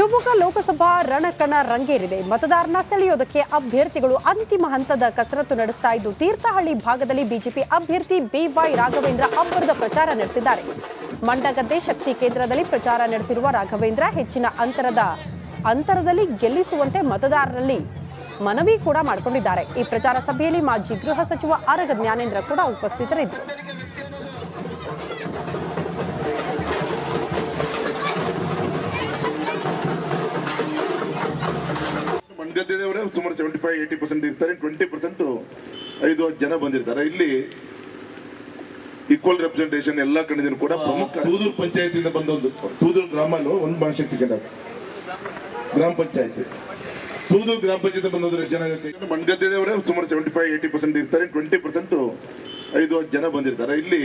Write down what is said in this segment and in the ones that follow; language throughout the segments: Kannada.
ಶಿವಮೊಗ್ಗ ಲೋಕಸಭಾ ರಣಕಣ ರಂಗೇರಿದೆ. ಮತದಾರನ ಸೆಳೆಯೋದಕ್ಕೆ ಅಭ್ಯರ್ಥಿಗಳು ಅಂತಿಮ ಹಂತದ ಕಸರತ್ತು ನಡೆಸ್ತಾ ಇದ್ದು, ತೀರ್ಥಹಳ್ಳಿ ಭಾಗದಲ್ಲಿ ಬಿಜೆಪಿ ಅಭ್ಯರ್ಥಿ ಬಿವೈ ರಾಘವೇಂದ್ರ ಅಬ್ಬರದ ಪ್ರಚಾರ ನಡೆಸಿದ್ದಾರೆ. ಮಂಡಗದ್ದೆ ಶಕ್ತಿ ಕೇಂದ್ರದಲ್ಲಿ ಪ್ರಚಾರ ನಡೆಸಿರುವ ರಾಘವೇಂದ್ರ ಹೆಚ್ಚಿನ ಅಂತರದ, ಅಂತರದಲ್ಲಿ ಗೆಲ್ಲಿಸುವಂತೆ ಮತದಾರರಲ್ಲಿ ಮನವಿ ಕೂಡ ಮಾಡಿಕೊಂಡಿದ್ದಾರೆ. ಈ ಪ್ರಚಾರ ಸಭೆಯಲ್ಲಿ ಮಾಜಿ ಗೃಹ ಸಚಿವ ಆರಗ ಜ್ಞಾನೇಂದ್ರ ಕೂಡ ಉಪಸ್ಥಿತರಿದ್ದರು. ಮಂಡ್ಯದವರೇ ಸುಮಾರು ಸೆವೆಂಟಿ ಫೈವ್ ಏಯ್ಟಿ ಪರ್ಸೆಂಟ್ ಇರ್ತಾರೆ ಟ್ವೆಂಟಿ ಪರ್ಸೆಂಟ್ ಐದು ಹತ್ತು ಜನ ಬಂದಿರ್ತಾರೆ. ಇಲ್ಲಿ ಈಕ್ವಲ್ ರೆಪ್ರೆಸೆಂಟೇಷನ್ ಎಲ್ಲ ಕಡೆದಿನ ಕೂಡ ಪ್ರಮುಖ ತೂದೂರು ಪಂಚಾಯತಿಯಿಂದ ಬಂದ ಒಂದು ತೂದೂರು ಗ್ರಾಮನು ಒಂದು ಮಹಾಶಕ್ತಿ ಕೇಂದ್ರ ಗ್ರಾಮ ಪಂಚಾಯತಿ. ತೂದೂರು ಗ್ರಾಮ ಪಂಚಾಯತಿ ಬಂದವರು ಎಷ್ಟು ಜನ? ಮಂಡ್ಯದವರೇ ಸುಮಾರು ಸೆವೆಂಟಿ ಫೈವ್ ಏಯ್ಟಿ ಪರ್ಸೆಂಟ್ ಇರ್ತಾರೆ ಟ್ವೆಂಟಿ ಪರ್ಸೆಂಟ್ ಐದು ಹತ್ತು ಜನ ಬಂದಿರ್ತಾರೆ. ಇಲ್ಲಿ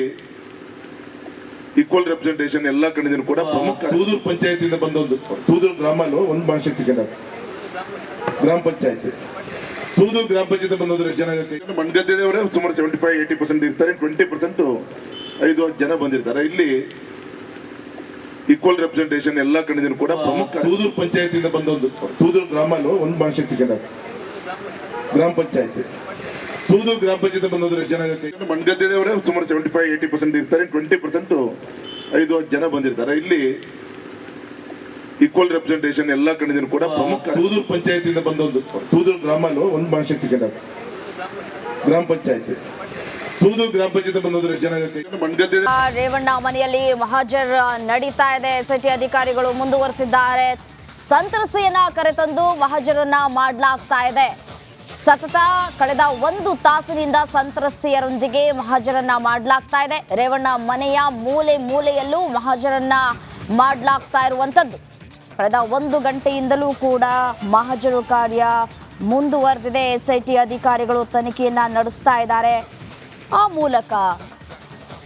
ಈಕ್ವಲ್ ರೆಪ್ರೆಸೆಂಟೇಷನ್ ಎಲ್ಲ ಕಡೆದಿನ ಕೂಡ ಪ್ರಮುಖ ತೂದೂರು ಪಂಚಾಯತಿಯಿಂದ ಬಂದ ಒಂದು ತೂದೂರು ಗ್ರಾಮನು ಒಂದು ಮಹಾಶಕ್ತಿ ಕೇಂದ್ರ ಗ್ರಾಮ ಪಂಚಾಯತ್. ತೂದು ಗ್ರಾಮ ಪಂಚಾಯತ್ ಬಂದವರು ಎಷ್ಟು ಜನ ಮಣ್ಗದ್ದೆದವರೇ ಸುಮಾರು ಸೆವೆಂಟಿ ಫೈವ್ ಏಯ್ಟಿ ಪರ್ಸೆಂಟ್ ಇರ್ತಾರೆ ಟ್ವೆಂಟಿ ಪರ್ಸೆಂಟ್ ಐದು ಹತ್ತು ಜನ ಬಂದಿರ್ತಾರೆ. ಇಲ್ಲಿ ಈಕ್ವಲ್ ರೆಪ್ರೆಸೆಂಟೇಷನ್ ಎಲ್ಲ ಕಡೆದಿನ ಕೂಡ ಪ್ರಮುಖ. ತೂದೂರು ಪಂಚಾಯತಿಯಿಂದ ಬಂದೊಂದು ತೂದೂರು ಗ್ರಾಮನು ಒಂದು ಮಹಾಶಕ್ತಿ ಜನ. ಗ್ರಾಮ ಪಂಚಾಯತ್. ತೂದೂರು ಗ್ರಾಮ ಪಂಚಾಯತ್ ಬಂದವರು ಎಷ್ಟು ಜನ ಮಣ್ಗದ್ದೆದವರೇ ಸುಮಾರು ಸೆವೆಂಟಿ ಫೈವ್ ಏಯ್ಟಿ ಪರ್ಸೆಂಟ್ ಇರ್ತಾರೆ ಟ್ವೆಂಟಿ ಪರ್ಸೆಂಟ್ ಐದು ಹತ್ತು ಜನ ಬಂದಿರ್ತಾರೆ. ಇಲ್ಲಿ ಈಕ್ವಲ್ ರೆಪ್ರೆಸೆಂಟೇಷನ್ ಎಲ್ಲ ಕಡೆದೂ ಕೂಡ ಪ್ರಮುಖ. ತೂದೂರು ಪಂಚಾಯತಿಯಿಂದ ಬಂದ ಒಂದು ತೂದೂರು ಗ್ರಾಮನು ಒಂದು ಮಹಾಶಕ್ತಿ ಟಿಕೆಟ್ ಗ್ರಾಮ ಪಂಚಾಯತಿ. ತೂದೂರು ಗ್ರಾಮ ಪಂಚಾಯತ್ ಜನ ರೇವಣ್ಣ ಮನೆಯಲ್ಲಿ ಮಹಾಜರ್ ನಡೀತಾ ಇದೆ. ಎಸ್ಐಟಿ ಅಧಿಕಾರಿಗಳು ಮುಂದುವರೆಸಿದ್ದಾರೆ. ಸಂತ್ರಸ್ತೆಯನ್ನ ಕರೆತಂದು ಮಹಾಜರನ್ನ ಮಾಡಲಾಗ್ತಾ ಇದೆ. ಸತತ ಕಳೆದ ಒಂದು ತಾಸಿನಿಂದ ಸಂತ್ರಸ್ತೆಯರೊಂದಿಗೆ ಮಹಾಜರನ್ನ ಮಾಡಲಾಗ್ತಾ ಇದೆ. ರೇವಣ್ಣ ಮನೆಯ ಮೂಲೆ ಮೂಲೆಯಲ್ಲೂ ಮಹಾಜರನ್ನ ಮಾಡಲಾಗ್ತಾ ಇರುವಂಥದ್ದು. ಕಳೆದ ಒಂದು ಗಂಟೆಯಿಂದಲೂ ಕೂಡ ಮಹಜರು ಕಾರ್ಯ ಮುಂದುವರೆದಿದೆ. ಎಸ್ಐಟಿ ಅಧಿಕಾರಿಗಳು ತನಿಖೆಯನ್ನ ನಡೆಸ್ತಾ ಇದ್ದಾರೆ. ಆ ಮೂಲಕ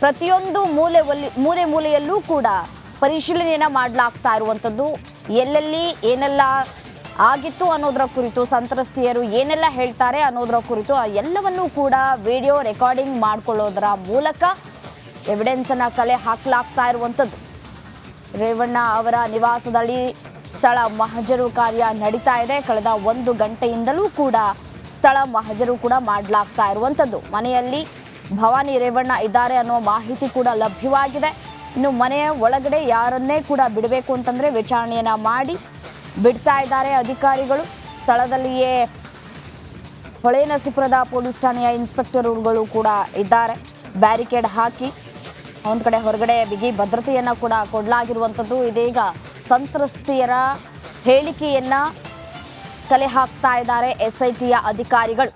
ಪ್ರತಿಯೊಂದು ಮೂಲೆ ಮೂಲೆ ಮೂಲೆಯಲ್ಲೂ ಕೂಡ ಪರಿಶೀಲನೆಯನ್ನ ಮಾಡಲಾಗ್ತಾ ಇರುವಂಥದ್ದು ಎಲ್ಲೆಲ್ಲಿ ಏನೆಲ್ಲ ಆಗಿತ್ತು ಅನ್ನೋದರ ಕುರಿತು ಸಂತ್ರಸ್ತೆಯರು ಏನೆಲ್ಲ ಹೇಳ್ತಾರೆ ಅನ್ನೋದರ ಕುರಿತು ಆ ಎಲ್ಲವನ್ನೂ ಕೂಡ ವಿಡಿಯೋ ರೆಕಾರ್ಡಿಂಗ್ ಮಾಡ್ಕೊಳ್ಳೋದರ ಮೂಲಕ ಎವಿಡೆನ್ಸನ್ನು ಕಲೆ ಹಾಕಲಾಗ್ತಾ ಇರುವಂಥದ್ದು ರೇವಣ್ಣ ಅವರ ನಿವಾಸದಲ್ಲಿ ಸ್ಥಳ ಮಹಜರು ಕಾರ್ಯ ನಡೀತಾ ಇದೆ. ಕಳೆದ ಒಂದು ಗಂಟೆಯಿಂದಲೂ ಕೂಡ ಸ್ಥಳ ಮಹಜರು ಕೂಡ ಮಾಡಲಾಗ್ತಾ ಇರುವಂಥದ್ದು ಮನೆಯಲ್ಲಿ ಭವಾನಿ ರೇವಣ್ಣ ಇದ್ದಾರೆ ಅನ್ನೋ ಮಾಹಿತಿ ಕೂಡ ಲಭ್ಯವಾಗಿದೆ. ಇನ್ನು ಮನೆಯ ಒಳಗಡೆ ಯಾರನ್ನೇ ಕೂಡ ಬಿಡಬೇಕು ಅಂತಂದರೆ ವಿಚಾರಣೆಯನ್ನು ಮಾಡಿ ಬಿಡ್ತಾ ಇದ್ದಾರೆ ಅಧಿಕಾರಿಗಳು. ಸ್ಥಳದಲ್ಲಿಯೇ ಹೊಳೆ ನರಸೀಪುರದ ಪೊಲೀಸ್ ಠಾಣೆಯ ಇನ್ಸ್ಪೆಕ್ಟರ್ಗಳು ಕೂಡ ಇದ್ದಾರೆ. ಬ್ಯಾರಿಕೇಡ್ ಹಾಕಿ ಒಂದು ಕಡೆ ಹೊರಗಡೆ ಬಿಗಿ ಭದ್ರತೆಯನ್ನು ಕೂಡ ಕೊಡಲಾಗಿರುವಂಥದ್ದು ಇದೀಗ ಸಂತ್ರಸ್ತೆಯರ ಹೇಳಿಕೆಯನ್ನ ಕಲೆ ಹಾಕ್ತಾ ಇದ್ದಾರೆ ಎಸ್ ಅಧಿಕಾರಿಗಳು.